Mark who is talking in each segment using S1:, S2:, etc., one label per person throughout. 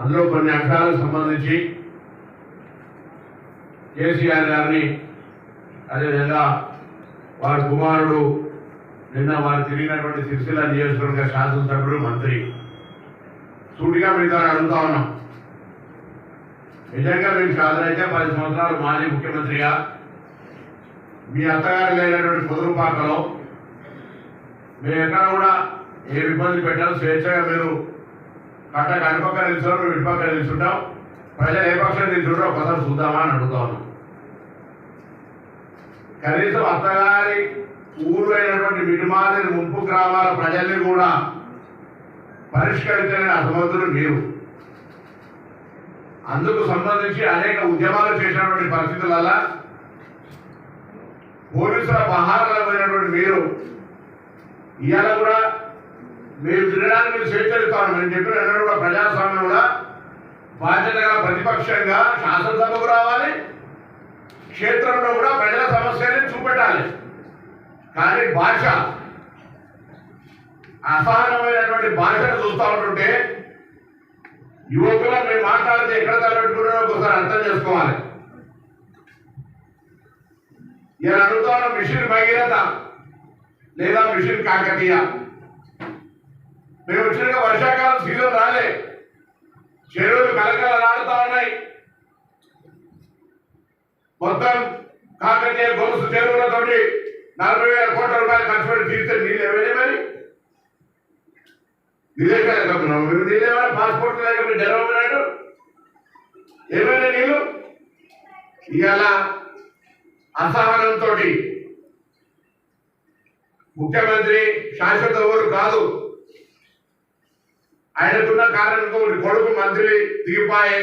S1: అందులో కొన్ని అంశాలకు సంబంధించి కేసీఆర్ గారిని అదేవిధంగా వారి కుమారుడు నిన్న వారు తిరిగినటువంటి సిరిసిల్ల నియోజకవర్గ శాసనసభ్యుడు మంత్రి. సూటిగా మీతో అడుగుతా ఉన్నాం. నిజంగా మీకు సాధనైతే పది సంవత్సరాలు మాజీ ముఖ్యమంత్రిగా. మీ అత్తగారు లేనటువంటి కుదురుపాకలో మేము ఎక్కడ కూడా ఏ ఇబ్బంది పెట్టారు స్వేచ్ఛగా మీరు కట్ట కనుపక్క నిల్చున్నారు మేము ఇటుపక్క నిల్చుంటాం ప్రజలు ఏ పక్షం నిల్చుంటారో ఒకసారి చూద్దామా అని అడుగుతా ఉన్నాం కనీసం అత్తగారి ఊరు అయినటువంటి మిడిమాలి ముంపు గ్రామాల ప్రజల్ని కూడా పరిష్కరించలేని అసమర్థులు మీరు. అందుకు సంబంధించి అనేక ఉద్యమాలు చేసినటువంటి పరిస్థితుల పోలీసుల బహారమైనటువంటి మీరు ఇవాళ కూడా మీరు తినడానికి మీరు స్వేచ్ఛిస్తాను నేను చెప్పిన ఎన్నడూ కూడా ప్రజాస్వామ్యంలో బాధ్యతగా ప్రతిపక్షంగా శాసనసభకు రావాలి. క్షేత్రంలో కూడా ప్రజల సమస్యల్ని చూపెట్టాలి. కానీ భాష అసహనమైనటువంటి భాషను చూస్తూ ఉంటుంటే యువకులు మేము మాట్లాడితే ఎక్కడ తలపెట్టుకున్నారో ఒకసారి అర్థం చేసుకోవాలి. నేను అడుగుతాను మిషన్ భగీరథ లేదా మిషన్ కాకతీయ. మేము వచ్చిన వర్షాకాలం సీజన్ రాలే. చెరువులు కలకల రాడుతా ఉన్నాయి. మొత్తం కాకతీయ గొలుసు చెరువులతోటి నలభై వేల కోట్ల రూపాయలు ఖర్చు పెట్టి తీస్తే నీళ్ళు ఏమైనా మరి? విదేశాలు కప్పున్నాం మీరు నీళ్ళు పాస్పోర్ట్ లేక మీరు జరగమన్నాడు ఏమైనా నీళ్ళు? ఇవాళ అసహనంతో ముఖ్యమంత్రి శాశ్వత ఊరు కాదు. ఆయనకున్న కారణంతో కొడుకు మంత్రి దిగిపోయి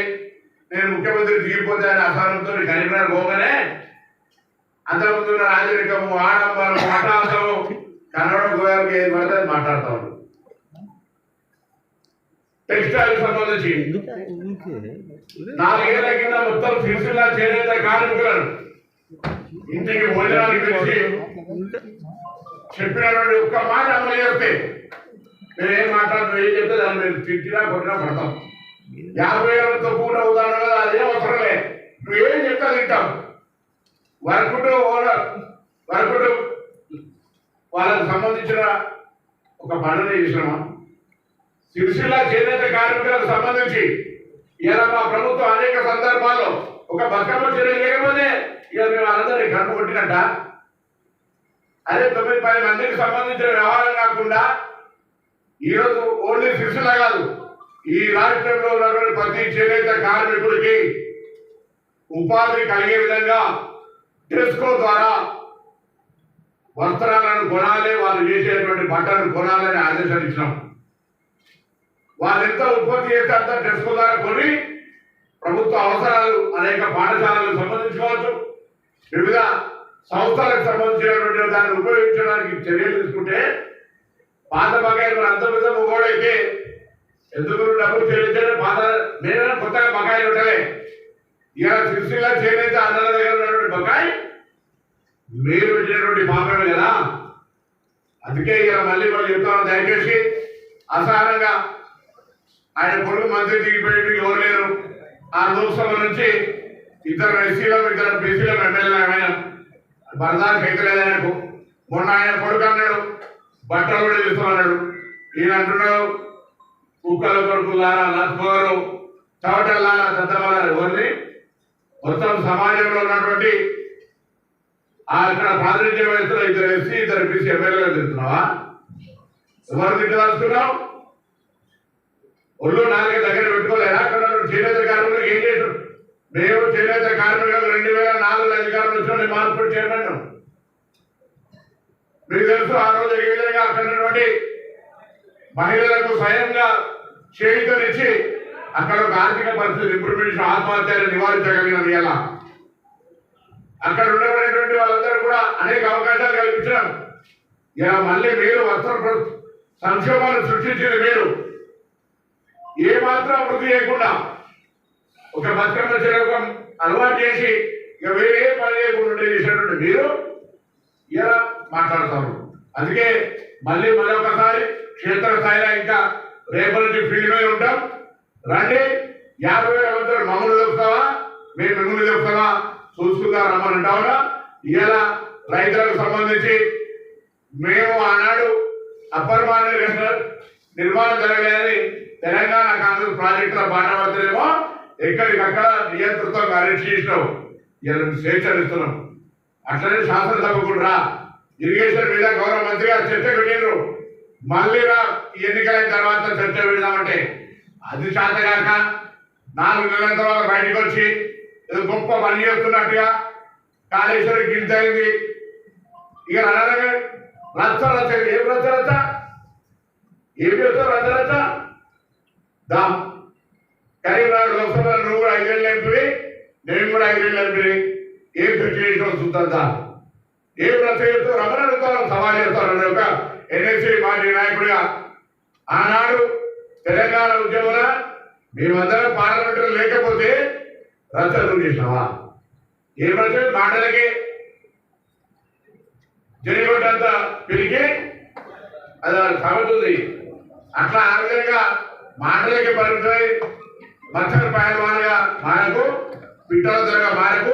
S1: నేను ముఖ్యమంత్రి దిగిపోతే అనే అసహనంతో కరీంనగర్ పోగానే అంతకుముందున్న రాజరికము ఆడంబరం మాట్లాడతాము కన్నడ గోయాలకి ఏది పడితే అది మాట్లాడుతూ టెక్స్టైల్ సంబంధించి. నాలుగేళ్ళ కింద మొత్తం సిరిసిల్ల చేనేత కార్మికులను ఇంటికి భోజనానికి పిలిచి చెప్పినటువంటి ఒక్క మాట అమలు చేస్తే మేము ఏం మాట్లాడుతున్నా ఏం చెప్తే దాన్ని మీరు తిట్టినా కొట్టినా పడతాం. యాభై వేలతో కూడా అవుతాను కదా అదేం అవసరం లే నువ్వు ఏం చెప్తా తింటాం. వరకుంటూ ఓనర్ వరకుంటూ వాళ్ళకి సంబంధించిన ఒక పనులు చేసినామా? సిరిసిల్ల చేనేత కార్మికులకు సంబంధించి ఇలా మా ప్రభుత్వం అనేక సందర్భాల్లో ఒక బతుకమ్మ చర్య లేకపోతే ఇక మేము అందరినీ కన్ను కొట్టినట్ట? అదే తొమ్మిది పది మందికి సంబంధించిన వ్యవహారం కాకుండా ఈరోజు ఓన్లీ సిరిసిల్ల కాదు ఈ రాష్ట్రంలో ఉన్నటువంటి ప్రతి చేనేత కార్మికుడికి ఉపాధి కలిగే విధంగా టెస్కో ద్వారా వస్త్రాలను కొనాలి వాళ్ళు చేసేటువంటి బట్టలను కొనాలని ఆదేశాలు ఇచ్చినాం. వాళ్ళు ఎంత ఉత్పత్తి చేస్తే అంత టెస్కో ద్వారా కొని ప్రభుత్వ అవసరాలు అనేక పాఠశాలలకు సంబంధించుకోవచ్చు. వివిధ సంస్థలకు సంబంధించినటువంటి దాన్ని ఉపయోగించడానికి చర్యలు తీసుకుంటే పాత బకాయిలు మరి అంత పెద్ద ఎందుకు డబ్బులు చెల్లించడం పాత నేనైనా కొత్తగా బకాయిలు ఉంటాయి ఇక సిరిసిల్ల చేనేత అన్నల దగ్గర ఉన్నటువంటి బకాయి మీరు పెట్టినటువంటి పాపమే కదా? అందుకే ఇక మళ్ళీ మళ్ళీ చెప్తాను దయచేసి అసహనంగా ఆయన కొడుకు మంత్రి దిగిపోయి ఎవరు లేరు. ఆ లోక్సభ నుంచి ఇద్దరు ఎస్సీలో ఇద్దరు బీసీలో ఎమ్మెల్యే ఆయన. బరదానికి ఎక్కలేదు ఆయనకు మొన్న ఆయన కొడుకు అన్నాడు బట్టలు కూడా తీసుకోమన్నాడు ఈయన అంటున్నాడు కుక్కల కొడుకులారా లత్కోరు చవటల్లారా దద్దమలారా ఎవరిని మొత్తం సమాజంలో ఉన్నటువంటి అక్కడ ప్రాతినిధ్యం వహిస్తున్న ఇద్దరు ఎస్సీ ఇద్దరు బీసీ ఎమ్మెల్యేలు తింటున్నావా ఎవరు తిట్టదలుచుకున్నావు? ఒళ్ళు నాలుగే దగ్గర పెట్టుకోలేదా? అక్కడ చేనేత కార్మికులకు ఏం చేశారు? మేము చేనేత కార్మికులకు రెండు వేల నాలుగులో అధికారులు వచ్చిన మార్పులు చేయమన్నాం మీకు తెలుసు ఆ రోజు ఏ విధంగా అక్కడ మహిళలకు స్వయంగా చేయుతనిచ్చి అక్కడ ఒక ఆర్థిక పరిస్థితి ఇంప్రూవ్మెంట్ ఆత్మహత్యలు నివారించగలిగినది ఎలా? అక్కడ ఉండబడినటువంటి వాళ్ళందరూ కూడా అనేక అవకాశాలు కల్పించడం ఇలా మళ్ళీ మీరు వస్త్ర ప్ర- సంక్షోభాన్ని సృష్టించింది మీరు. ఏ మాత్రం అభివృద్ధి చేయకుండా ఒక బతుకమ్మ చేయడం అలవాటు చేసి ఇక వేరే పని చేయకుండా చేసినటువంటి మీరు. ఇలా మాట్లాడతారు. అందుకే మళ్ళీ మరొకసారి క్షేత్రస్థాయిలో ఇంకా రేపటి ఫీల్డ్ మీద ఉంటాం. రండి. యాభై వేల మంది మమ్మల్ని దొరుకుతావా మేము మిమ్మల్ని దొరుకుతావా చూసుకుందా రమ్మని అంటావునా ఇలా రైతులకు సంబంధించి మేము ఆనాడు అప్పర్ మానేశ్వర్ నిర్మాణం జరగలేదని తెలంగాణ కాంగ్రెస్ ప్రాజెక్టుల బాట ఎక్కడికక్కడ నియంతృత్వం అరెస్ట్ చేసినావు. ఇలా స్వేచ్ఛ ఇస్తున్నాం. అట్లనే శాసనసభకు రా. ఇరిగేషన్ మీద గౌరవ మంత్రి గారు చర్చ పెట్టిండ్రు. మళ్ళీ రా ఎన్నికలైన తర్వాత చర్చ పెడదామంటే. అది శాతగాక నాలుగు నెలల తర్వాత బయటకు వచ్చి ఏదో గొప్ప పని చేస్తున్నట్టుగా కాళేశ్వరి గింత అయింది. ఇక అనగా రచ్చ రచ్చ ఏం రచ్చ రచ్చ ఏం చేస్తావు రచ్చ రచ్చ దా కరీంనగర్ లోక్సభలో నువ్వు కూడా ఐదేళ్ళు ఎంపీ నేను కూడా ఐదేళ్ళు ఎంపీ ఏం చర్చ చేసినావు చూద్దాం దా. ఏ రచ్చ చేస్తావు రమణ అడుగుతాను సవాల్ చేస్తాను ఒక ఎన్ఎస్సీ పార్టీ నాయకుడిగా ఆనాడు తెలంగాణ ఉద్యమన మేమందరం పార్లమెంట్లో లేకపోతే రచ్చ చేసినావా? ఏ రచ్చ మాటలకి జరిగినంత పెరిగి అది సాగుతుంది. అట్లా ఆ విధంగా మాటలకి పరిమితమై మత్స్య పాయమానగా మారకు పిట్టల ధరగా మారకు